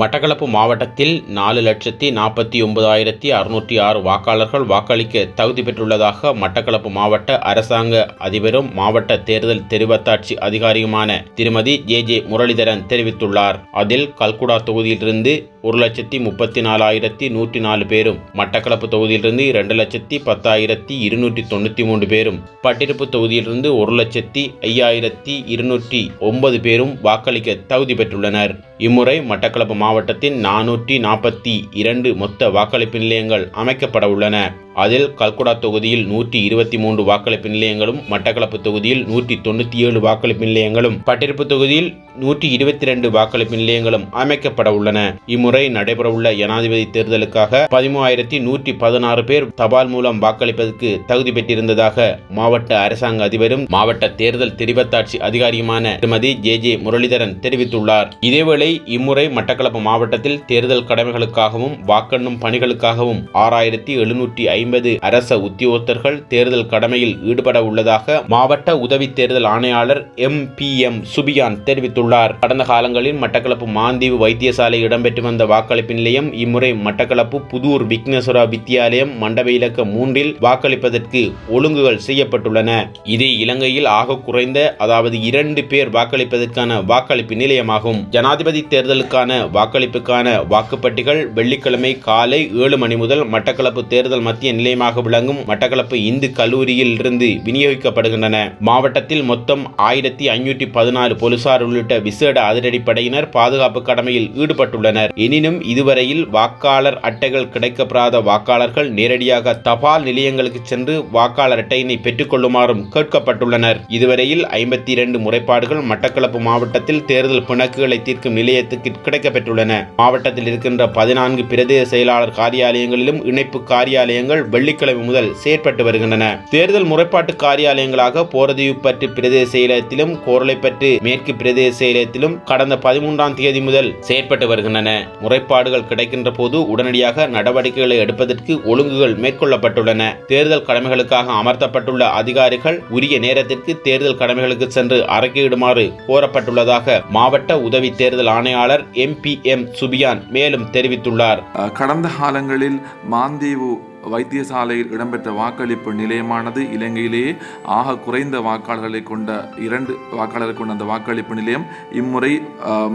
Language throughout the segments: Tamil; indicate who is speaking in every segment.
Speaker 1: மட்டக்களப்பு மாவட்டத்தில் நாலு லட்சத்தி நாற்பத்தி ஒன்பதாயிரத்தி அறுநூற்றி ஆறு வாக்காளர்கள் வாக்களிக்க தகுதி பெற்றுள்ளதாக மட்டக்களப்பு மாவட்ட அரசாங்க அதிபரும் மாவட்ட தேர்தல் தெரிவத்தாட்சி அதிகாரியுமான திருமதி ஜே ஜே முரளிதரன் தெரிவித்துள்ளார். அதில் கல்குடா தொகுதியிலிருந்து ஒரு லட்சத்தி முப்பத்தி நாலாயிரத்தி நூற்றி நாலு பேரும் மட்டக்களப்பு தொகுதியிலிருந்து இரண்டு லட்சத்தி பத்தாயிரத்தி இருநூற்றி தொண்ணூற்றி மூன்று பேரும் பட்டிருப்பு தொகுதியிலிருந்து ஒரு லட்சத்தி ஐயாயிரத்தி இருநூற்றி ஒன்பது பேரும் வாக்களிக்க தகுதி பெற்றுள்ளனர். இம்முறை மட்டக்களப்பு மாவட்டத்தின் நானூற்றி நாற்பத்தி இரண்டு மொத்த வாக்களிப்பு நிலையங்கள் அமைக்கப்பட உள்ளன. அதில் கல்குடா தொகுதியில் நூற்றி இருபத்தி மூன்று வாக்களிப்பு நிலையங்களும் மட்டக்களப்பு தொகுதியில் நூற்றி தொண்ணூற்றி ஏழு வாக்களிப்பு நிலையங்களும் பட்டிருப்பு தொகுதியில் நூற்றி இருபத்தி ரெண்டு வாக்களிப்பு நிலையங்களும் அமைக்கப்பட உள்ளன. இம்முறை நடைபெறவுள்ள ஜனாதிபதி தேர்தலுக்காக பதிமூவாயிரத்தி நூற்றி பதினாறு பேர் தபால் மூலம் வாக்களிப்பதற்கு தகுதி பெற்றிருந்ததாக மாவட்ட அரசாங்க அதிபரும் மாவட்ட தேர்தல் தெரிவத்தாட்சி அதிகாரியுமான திருமதி ஜே ஜே முரளிதரன் தெரிவித்துள்ளார். இதேவேளை இம்முறை மட்டக்களப்பு மாவட்டத்தில் தேர்தல் கடமைகளுக்காகவும் வாக்கெண்ணும் பணிகளுக்காகவும் ஆறாயிரத்தி எழுநூற்றி ஐம்பது அரச உத்தியோகத்தர்கள் தேர்தல் கடமையில் ஈடுபட உள்ளதாக மாவட்ட உதவி தேர்தல் ஆணையாளர் எம் பி எம் சுபியான் தெரிவித்துள்ளார். கடந்த காலங்களில் மட்டக்களப்பு மாந்தீவு வைத்தியசாலை இடம்பெற்று வந்த வாக்களிப்பு நிலையம் இம்முறை மட்டக்களப்பு புதூர் விக்னேஸ்வரா வித்தியாலயம் மண்டப இலக்க மூன்றில் வாக்களிப்பதற்கு ஒழுங்குகள் செய்யப்பட்டுள்ளன. இது இலங்கையில் ஆக குறைந்த அதாவது இரண்டு பேர் வாக்களிப்பதற்கான வாக்களிப்பு நிலையமாகும். ஜனாதிபதி தேர்தலுக்கான வாக்களிப்புக்கான வாக்குப்பட்டிகள் வெள்ளிக்கிழமை காலை ஏழு மணி முதல் மட்டக்களப்பு தேர்தல் மத்திய நிலையமாக விளங்கும் மட்டக்களப்பு இந்து கல்லூரியில் இருந்து விநியோகிக்கப்படுகின்றன. மாவட்டத்தில் மொத்தம் ஆயிரத்தி ஐநூற்றி பதினாலு போலீசார் உள்ளிட்ட விசேட அதிரடிப்படையினர் பாதுகாப்பு கடமையில் ஈடுபட்டுள்ளனர். எனினும் இதுவரையில் வாக்காளர் அட்டைகள் கிடைக்கப்படாத வாக்காளர்கள் நேரடியாக தபால் நிலையங்களுக்கு சென்று வாக்காளர் அட்டையினை பெற்றுக்கொள்ளுமாறும் கேட்கப்பட்டுள்ளனர். இதுவரையில் ஐம்பத்தி இரண்டு முறைப்பாடுகள் மட்டக்களப்பு மாவட்டத்தில் தேர்தல் பிணக்குகளை தீர்க்கும் நிலையத்துக்கு கிடைக்கப்பெற்றுள்ளன. மாவட்டத்தில் இருக்கின்ற பதினான்கு பிரதேச செயலாளர் காரியாலயங்களிலும் இணைப்பு காரியாலயங்கள் வெள்ளிக்கிழமை முதல் செயற்பட்டு வருகின்றன. தேர்தல் முறைப்பாட்டு காரியாலயங்களாக போரதியுப்பற்று பிரதேச செயலகத்திலும் கோரளைப்பற்று மேற்கு பிரதேச செயலகத்திலும் கடந்த பதிமூன்றாம் தேதி முதல் செயற்பட்டு வருகின்றன. முறைப்பாடுகள் கிடைக்கின்ற போது உடனடியாக நடவடிக்கைகளை எடுப்பதற்கு ஒழுங்குகள் மேற்கொள்ளப்பட்டுள்ளன. தேர்தல் கடமைகளுக்காக அமர்த்தப்பட்டுள்ள அதிகாரிகள் உரிய நேரத்திற்கு தேர்தல் கடமைகளுக்கு சென்று அறிக்கையிடுமாறு கோரப்பட்டுள்ளதாக மாவட்ட உதவி தேர்தல் ஆணையாளர் எம் பி எம் சுபியான் மேலும் தெரிவித்துள்ளார்.
Speaker 2: கடந்த காலங்களில் மாந்தீவு வைத்தியசாலையில் இடம்பெற்ற வாக்களிப்பு நிலையமானது இலங்கையிலேயே ஆக குறைந்த வாக்காளர்களை கொண்ட இரண்டு வாக்காளர்களை கொண்ட அந்த வாக்களிப்பு நிலையம். இம்முறை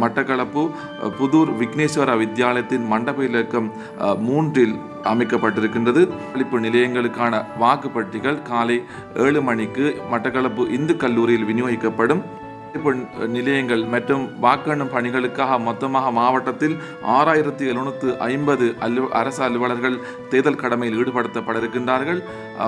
Speaker 2: மட்டக்களப்பு புதூர் விக்னேஸ்வரா வித்தியாலயத்தின் மண்டப இலக்கம் மூன்றில் அமைக்கப்பட்டிருக்கின்றது. வாக்களிப்பு நிலையங்களுக்கான வாக்குப்பட்டிகள் காலை ஏழு மணிக்கு மட்டக்களப்பு இந்து கல்லூரியில் விநியோகிக்கப்படும். நிலையங்கள் மற்றும் வாக்கெண்ணும் பணிகளுக்காக மொத்தமாக மாவட்டத்தில் ஆறாயிரத்தி எழுநூற்று ஐம்பது அலு அரசு அலுவலர்கள் தேர்தல் கடமையில் ஈடுபடுத்தப்பட இருக்கின்றார்கள்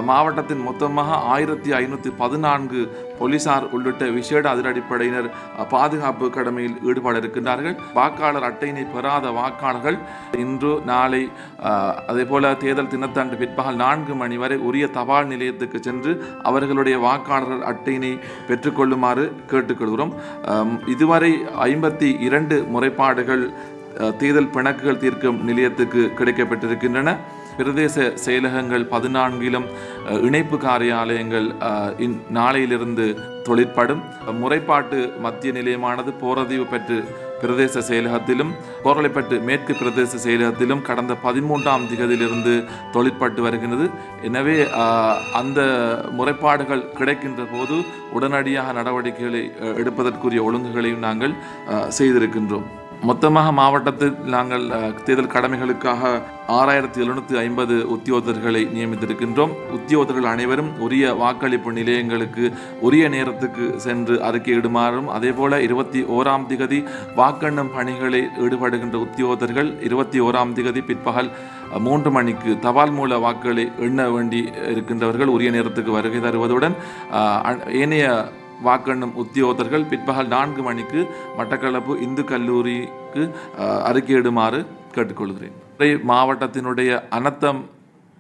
Speaker 2: மாவட்டத்தின் மொத்தமாக ஆயிரத்தி ஐநூற்றி பதினான்கு போலீசார் உள்ளிட்ட விசேட அதிரடிப்படையினர் பாதுகாப்பு கடமையில் ஈடுபட இருக்கின்றார்கள் வாக்காளர் அட்டையினை பெறாத வாக்காளர்கள் இன்று நாளை அதே போல தேர்தல் தினத்தன்று பிற்பகல் நான்கு மணி வரை உரிய தபால் நிலையத்துக்கு சென்று அவர்களுடைய வாக்காளர் அட்டையினை பெற்றுக்கொள்ளுமாறு கேட்டுக்கொள்கிறோம். அம், இதுவரை ஐம்பத்தி இரண்டு முறைப்பாடுகள் தேர்தல் பிணக்குகள் தீர்க்கும் நிலையத்துக்கு கிடைக்கப்பட்டிருக்கின்றன. பிரதேச செயலகங்கள் பதினான்கிலும் அஹ், இணைப்பு காரியாலயங்கள் அஹ், இன் நாளையிலிருந்து தொழிற்படும். முறைப்பாட்டு மத்திய நிலையமானது போரதீவு பெற்று பிரதேச செயலகத்திலும் கோரளைப்பட்டு மேற்கு பிரதேச செயலகத்திலும் கடந்த பதிமூன்றாம் திகதியிலிருந்து தொழிற்பட்டு வருகின்றது எனவே ஆஹ், அந்த முறைப்பாடுகள் கிடைக்கின்ற போது உடனடியாக நடவடிக்கைகளை அஹ், எடுப்பதற்குரிய ஒழுங்குகளையும் நாங்கள் செய்திருக்கின்றோம். மொத்தமாக மாவட்டத்தில் நாங்கள் தேர்தல் கடமைகளுக்காக ஆறாயிரத்தி எழுநூற்றி ஐம்பது உத்தியோகர்களை நியமித்திருக்கின்றோம். உத்தியோகர்கள் அனைவரும் உரிய வாக்களிப்பு நிலையங்களுக்கு உரிய நேரத்துக்கு சென்று அறிக்கையிடுமாறும் அதேபோல இருபத்தி ஓராம் திகதி வாக்கெண்ணும் பணிகளில் ஈடுபடுகின்ற உத்தியோகர்கள் இருபத்தி ஓராம் திகதி பிற்பகல் மூன்று மணிக்கு தபால் மூல வாக்குகளை எண்ண வேண்டி இருக்கின்றவர்கள் உரிய நேரத்துக்கு வருகை தருவதுடன் ஏனைய வாக்கெண்ணும் உத்தியோகத்தர்கள் பிற்பகல் நான்கு மணிக்கு மட்டக்களப்பு இந்து கல்லூரிக்கு அறிக்கையிடுமாறு கேட்டுக்கொள்கிறேன். மாவட்டத்தினுடைய அனத்தம்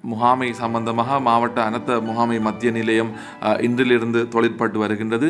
Speaker 2: முகாமை சம்பந்தமாக மாவட்ட அனத்த முகாமை மத்திய நிலையம் இன்றிலிருந்து தொழிற்பட்டு வருகின்றது.